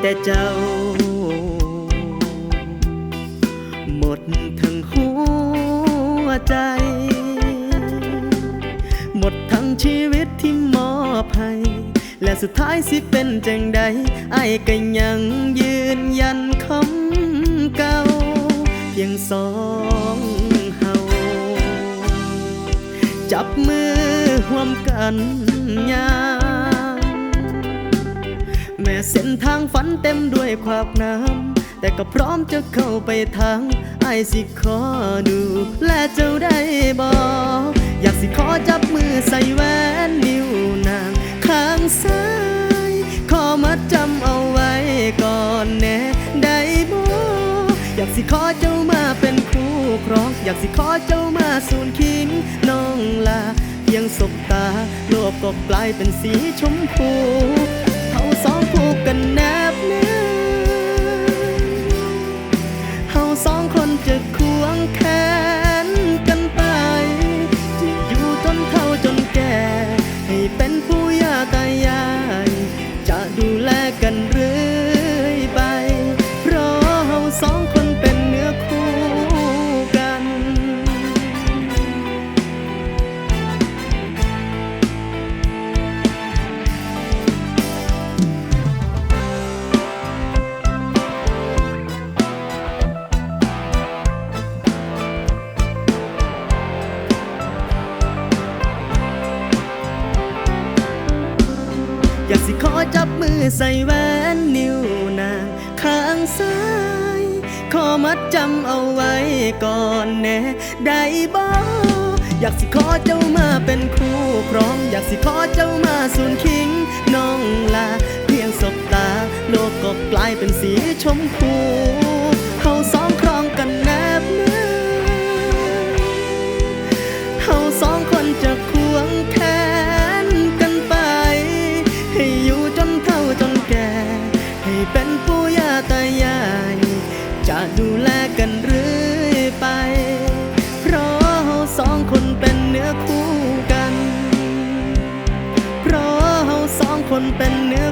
แต่เจ้า หมดทั้งหัวใจ หมดทั้งชีวิตที่มอบให้ และสุดท้ายสิเป็นจังใดไอ้ก็ยังยืนยันคำเก่า เพียงสองเฮาจับมือห่วมกันยา เส้นทางฝันเต็มด้วยความน้ำ แต่ก็พร้อมจะเข้าไปทางไอสิขอดู แลเจ้าได้บอกอยากสิขอจับมือใส่แหวนนิ้วนางข้างซ้าย ขอมัดจำเอาไว้ก่อนแน่ได้บอกอยากสิขอเจ้ามาเป็นคู่ครอง อยากสิขอเจ้ามาสูนคิงน้องลาเพียงสบตา โลกก็กลายเป็นสีชมพู สองคนจะควงแขนกันไป จะอยู่ทนเฒ่าจนแก่ ให้เป็นผู้ย่าตายาย จะดูแลกันเจับมือใส่แหวนนิ้วนางข้างซ้ายขอมัดจำเอาไว้ก่อนแน่ได้บอกอยากสิขอเจ้ามาเป็นคู่ครอง อยากสิขอเจ้ามาสูนคิงน้องลา เพียงสบตา โลกก็กลายเป็นสีชมพูเฮาส แลกันเรื่อยไป เพราะเราสองคนเป็นเนื้อคู่กัน เพราะเราสองคนเป็นเนื้อ